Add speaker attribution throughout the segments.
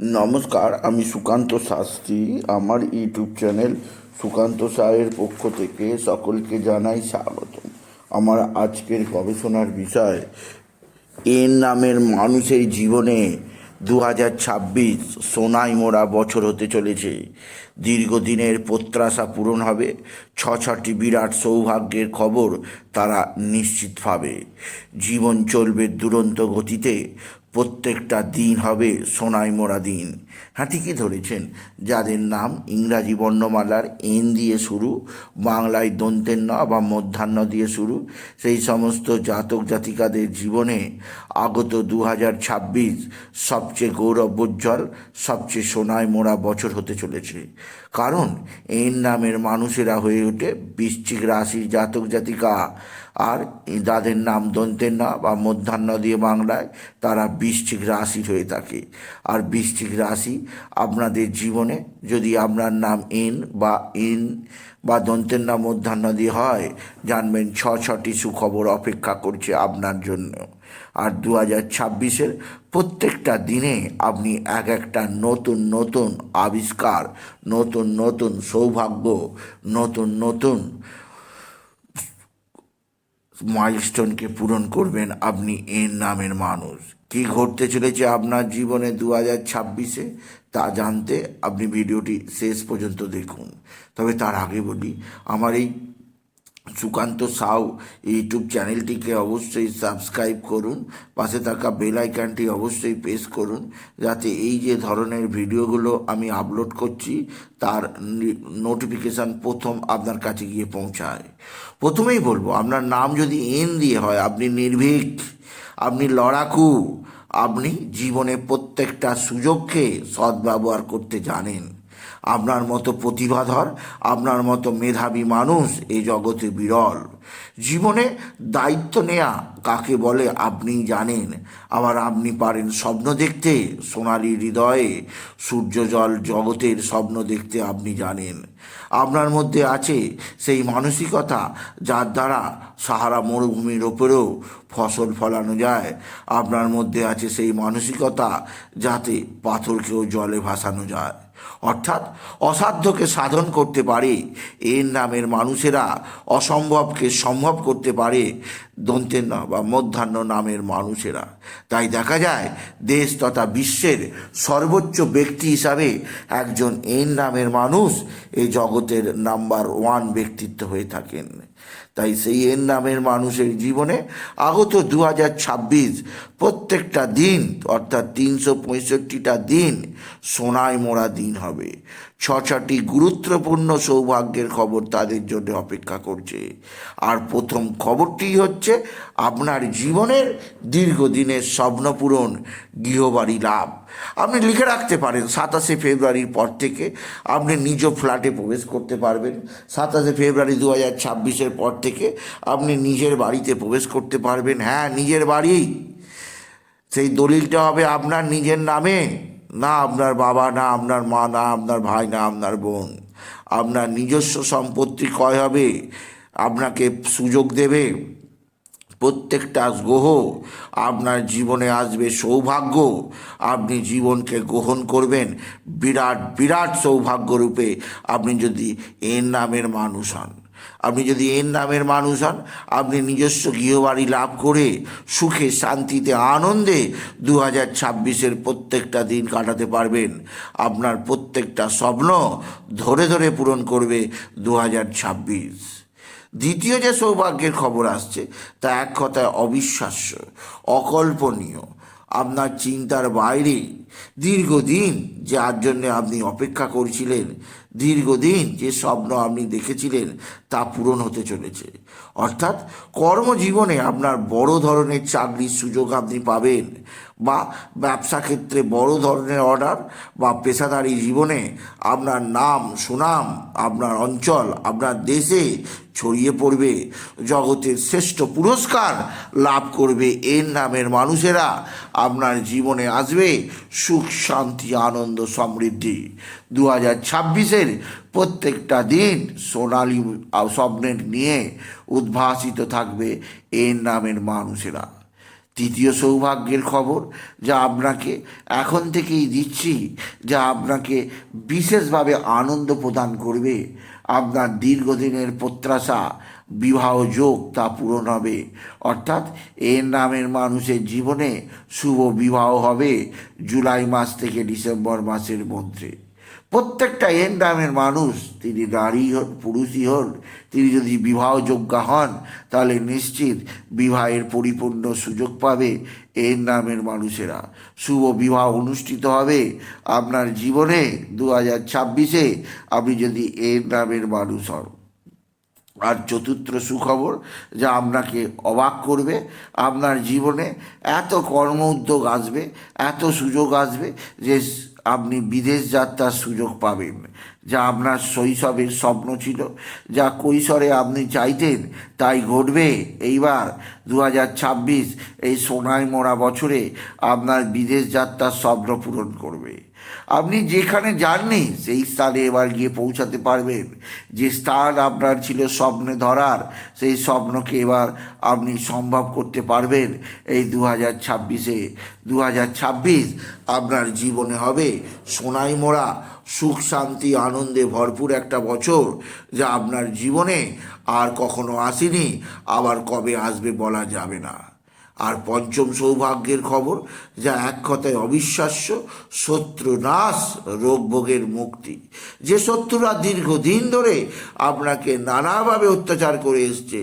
Speaker 1: নমস্কার, আমি সুকান্ত শাস্ত্রী। আমার ইউটিউব চ্যানেল সুকান্ত সায়ের পক্ষ থেকে সকলকে জানাই স্বাগত আমার আজকের গবেষণার বিষয়, এর নামের মানুষের জীবনে দু হাজার ছাব্বিশ সোনাই মোড়া বছর হতে চলেছে। দীর্ঘদিনের প্রত্যাশা পূরণ হবে। ছ ছটি বিরাট সৌভাগ্যের খবর তারা নিশ্চিত পাবে জীবন চলবে দুরন্ত গতিতে। প্রত্যেকটা দিন হবে সোনাই মোড়া দিন। ঠিকই ধরেছেন, যাদের নাম ইংরাজি বর্ণমালার এন দিয়ে শুরু, বাংলায় দন্তের ন বা মধ্যাহ্ন দিয়ে শুরু, সেই সমস্ত জাতক জাতিকাদের জীবনে আগত দু হাজার ছাব্বিশ সবচেয়ে গৌরবোজ্জ্বল, সবচেয়ে সোনায় মোড়া বছর হতে চলেছে। কারণ এর নামের মানুষেরা হয়ে ওঠে বৃশ্চিক রাশির জাতক জাতিকা। আর যাদের নাম দন্তের না বা মধ্যাহ্ন দিয়ে বাংলায়, তারা বৃশ্চিক রাশির হয়ে থাকে। আর বৃশ্চিক রাশি আপনাদের জীবনে যদি আপনার নাম ইন বা ইন বা দন্তের নাম মধ্যাহ্ন দিয়ে হয়, জানবেন ছ, ছটি সুখবর অপেক্ষা করছে আপনার জন্য। আর দু হাজার ছাব্বিশের প্রত্যেকটা দিনে আপনি এক একটা নতুন নতুন আবিষ্কার, নতুন নতুন সৌভাগ্য, নতুন নতুন মাইলস্টোনকে পূরণ করবেন আপনি এর নামের মানুষ। কি ঘটতে চলেছে আপনার জীবনে দু হাজার ছাব্বিশে? তা জানতে আপনি ভিডিওটি শেষ পর্যন্ত দেখুন। তবে তার আগে বলি, আমার এই সুকান্ত সাউ ইউটিউব চ্যানেলটিকে অবশ্যই সাবস্ক্রাইব করুন, পাশে থাকা বেল আইকনটি অবশ্যই প্রেস করুন, যাতে এই যে ধরনের ভিডিওগুলো আমি আপলোড করছি, তার নোটিফিকেশান প্রথম আপনার কাছে গিয়ে পৌঁছায়। প্রথমেই বলব, আপনার নাম যদি এন দিয়ে হয়, আপনি নির্ভীক, আপনি লড়াকু আপনি জীবনে প্রত্যেকটা সুযোগকে সদ্ব্যবহার করতে জানেন। আপনার মতো প্রতিভাধর, আপনার মতো মেধাবী মানুষ এই জগতে বিরল। জীবনে দায়িত্ব নেয়া কাকে বলে আপনি জানেন। আবার আপনি পারেন স্বপ্ন দেখতে, সোনালি হৃদয়ে সূর্য জল জগতের স্বপ্ন দেখতে আপনি জানেন। আপনার মধ্যে আছে সেই মানসিকতা যার দ্বারা সাহারা মরুভূমির ওপরেও ফসল ফলানো যায়। আপনার মধ্যে আছে সেই মানসিকতা যাতে পাথরকেও জলে ভাসানো যায়। অর্থাৎ অসাধ্যকে সাধন করতে পারে, এর নামের মানুষেরা অসম্ভবকে সম্ভব করতে পারে দন্তের না বা মধ্যাহ্ন নামের মানুষেরা। তাই দেখা যায়, দেশ তথা বিশ্বের সর্বোচ্চ ব্যক্তি হিসাবে একজন এর নামের মানুষ এই জগতের নাম্বার ওয়ান ব্যক্তিত্ব হয়ে থাকেন। তাই সেই এর নামের মানুষের জীবনে আগত দু হাজার ছাব্বিশ প্রত্যেকটা দিন, অর্থাৎ তিনশো পঁয়ষট্টিটা দিন সোনায় মোড়া দিন হবে। ছ ছটি গুরুত্বপূর্ণ সৌভাগ্যের খবর তাদের জন্য অপেক্ষা করছে। আর প্রথম খবরটি হচ্ছে, আপনার জীবনের দীর্ঘদিনের স্বপ্নপূরণ গৃহবাড়ি লাভ। আপনি লিখে রাখতে পারেন, সাতাশে ফেব্রুয়ারির পর থেকে আপনি নিজ ফ্ল্যাটে প্রবেশ করতে পারবেন। সাতাশে ফেব্রুয়ারি দু হাজার ছাব্বিশের পর থেকে আপনি নিজের বাড়িতে প্রবেশ করতে পারবেন। হ্যাঁ নিজের বাড়ি। সেই দলিলটা হবে আপনার নিজের নামে। না আপনার বাবা, না আপনার মা, না আপনার ভাই, না আপনার বোন। আপনার নিজস্ব সম্পত্তি ক্ষয় হবে, আপনাকে সুযোগ দেবে, প্রত্যেকটা গ্রহ আপনার জীবনে আসবে সৌভাগ্য। আপনি জীবনকে গ্রহণ করবেন বিরাট বিরাট সৌভাগ্য রূপে আপনি যদি এর নামের মানুষ হন। আপনি যদি এর নামের মানুষ হন, আপনি নিজস্ব গৃহবাড়ি লাভ করে সুখে, শান্তিতে, আনন্দে দু হাজার ছাব্বিশের প্রত্যেকটা দিন কাটাতে পারবেন। আপনার প্রত্যেকটা স্বপ্ন ধরে ধরে পূরণ করবে দু হাজার ছাব্বিশ। দ্বিতীয় যে সৌভাগ্যের খবর আসছে, তা এক কথায় অবিশ্বাস্য, অকল্পনীয়। আপনার চিন্তার বাইরে দীর্ঘদিন যার জন্য আপনি অপেক্ষা করছিলেন দীর্ঘদিন যে স্বপ্ন আপনি দেখেছিলেন তা পূরণ হতে চলেছে। অর্থাৎ কর্মজীবনে আপনার বড় ধরনের চাকরির সুযোগ আপনি পাবেন বা ব্যবসা ক্ষেত্রে বড় ধরনের অর্ডার বা পেশাদারি জীবনে আপনার নাম, সুনাম, আপনার অঞ্চল, আপনার দেশে ছড়িয়ে পড়বে। জগতের শ্রেষ্ঠ পুরস্কার লাভ করবে এর নামের মানুষেরা। আপনার জীবনে আসবে সুখ, শান্তি, আনন্দ, সমৃদ্ধি। দু হাজার ছাব্বিশের প্রত্যেকটা দিন সোনালি স্বপ্নের নিয়ে উদ্ভাসিত থাকবে এর নামের মানুষেরা। তৃতীয় সৌভাগ্যের খবর, যা আপনাকে এখন থেকেই দিচ্ছি, যা আপনাকে বিশেষভাবে আনন্দ প্রদান করবে। আপনার দীর্ঘদিনের প্রত্যাশা, বিবাহ যোগ তা পূরণ হবে। অর্থাৎ এর নামের মানুষের জীবনে শুভ বিবাহ হবে জুলাই মাস থেকে ডিসেম্বর মাসের মধ্যে। প্রত্যেকটা এন নামের মানুষ, তিনি নারী হন, পুরুষই হন, তিনি যদি বিবাহযোগ্য হন, তাহলে নিশ্চিত বিবাহের পরিপূর্ণ সুযোগ পাবে এন নামের মানুষেরা। শুভ বিবাহ অনুষ্ঠিত হবে আপনার জীবনে দু হাজার ছাব্বিশে আপনি যদি এন নামের মানুষ হন। আর চতুর্থ সুখবর যা আপনাকে অবাক করবে, আপনার জীবনে এত কর্ম উদ্যোগ আসবে, এত সুযোগ আসবে যে আপনি বিদেশ যাত্রার সুযোগ পাবেন, যা আপনার শৈশবের স্বপ্ন ছিল, যা কৈশোরে আপনি চাইতেন তাই ঘটবে। এইবার দু হাজার ছাব্বিশ এই সোনায় মোড়া বছরে আপনার বিদেশ যাত্রার স্বপ্ন পূরণ করবে। আপনি যেখানে যাননি, সেই স্থানে এবার গিয়ে পৌঁছাতে পারবেন। যে স্থান আপনার ছিল স্বপ্নে ধরার, সেই স্বপ্নকে এবার আপনি সম্ভব করতে পারবেন। এই দু হাজার ছাব্বিশে দু হাজার ছাব্বিশ আপনার জীবনে হবে সোনাই মোড়া, সুখ, শান্তি, আনন্দে ভরপুর একটা বছর যা আপনার জীবনে আর কখনো আসেনি, আবার কবে আসবে বলা যাবে না। আর পঞ্চম সৌভাগ্যের খবর, যা এক কথায় অবিশ্বাস্য শত্রু নাশ রোগ ভোগের মুক্তি। যে শত্রুরা দীর্ঘদিন ধরে আপনাকে নানাভাবে অত্যাচার করে এসছে,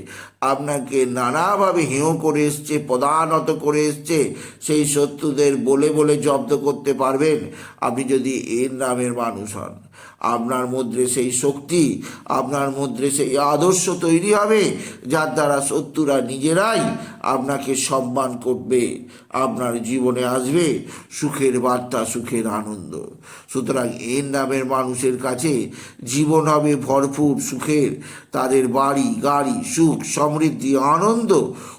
Speaker 1: আপনাকে নানাভাবে হেয় করে এসছে প্রধানত করে এসছে, সেই শত্রুদের বলে বলে জব্দ করতে পারবেন। আপনি যদি এর নামের মানুষ হন। আপনার মধ্যে সেই শক্তি, আপনার মধ্যে সেই আদর্শ তৈরি হবে, যার দ্বারা শত্রুরা নিজেরাই আপনাকে সম্মান করবে, আপনার জীবনে আসবে সুখের বার্তা, সুখের আনন্দ। সুতরাং এর নামের মানুষের কাছে জীবন হবে ভরপুর সুখের। তাদের বাড়ি, গাড়ি, সুখ, সমৃদ্ধি, আনন্দ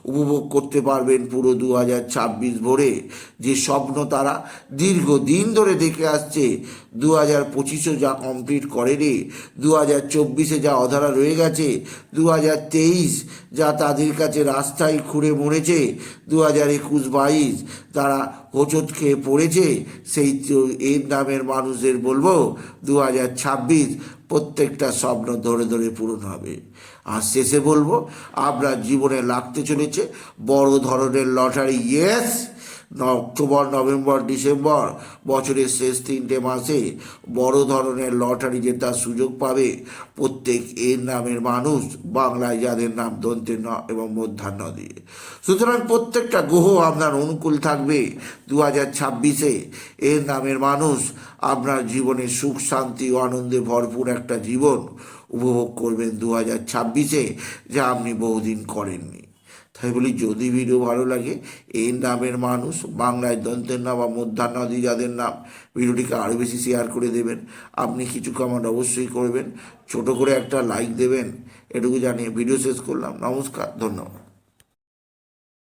Speaker 1: উপভোগ করতে পারবেন পুরো দু হাজার ছাব্বিশ ভোরে। যে স্বপ্ন তারা দীর্ঘদিন ধরে দেখে আসছে দু হাজার পঁচিশও যা কমপ্লিট করেনি দু হাজার চব্বিশে যা অধারা রয়ে গেছে দু হাজার তেইশ যা তাদের কাছে রাস্তায় খুঁড়ে মরেছে দু হাজার একুশ বাইশ তারা হোঁচট খেয়ে পড়েছে, সেই এর নামের মানুষদের বলব দু হাজার ছাব্বিশ প্রত্যেকটা স্বপ্ন ধরে ধরে পূরণ হবে। আর শেষে বলব, আপনার জীবনে লাগতে চলেছে, বড় ধরনের lottery yes October, November, December বছরের শেষ তিনটে মাসে বড় ধরনের লটারি জেতার সুযোগ পাবে প্রত্যেক এর নামের মানুষ বাংলায় যাদের নাম দন্তের ন এবং মধ্যাহ্ন দিয়ে। সুতরাং প্রত্যেকটা গ্রহ আপনার অনুকূল থাকবে দু হাজার ছাব্বিশে। এর নামের মানুষ আপনার জীবনে সুখ, শান্তি ও আনন্দে ভরপুর একটা জীবন উপভোগ করবেন দু হাজার ছাব্বিশে, যা আপনি বহুদিন করেননি। তাই বলি, যদি ভিডিও ভালো লাগে, এই নামের মানুষ, বাংলায় দন্তের নাম বা মধ্যাহ্নাদি যাদের নাম, ভিডিওটিকে আরও বেশি শেয়ার করে দেবেন। আপনি কিছু কমেন্ট অবশ্যই করবেন। ছোট করে একটা লাইক দেবেন। এটুকু জানিয়ে ভিডিও শেষ করলাম। নমস্কার, ধন্যবাদ।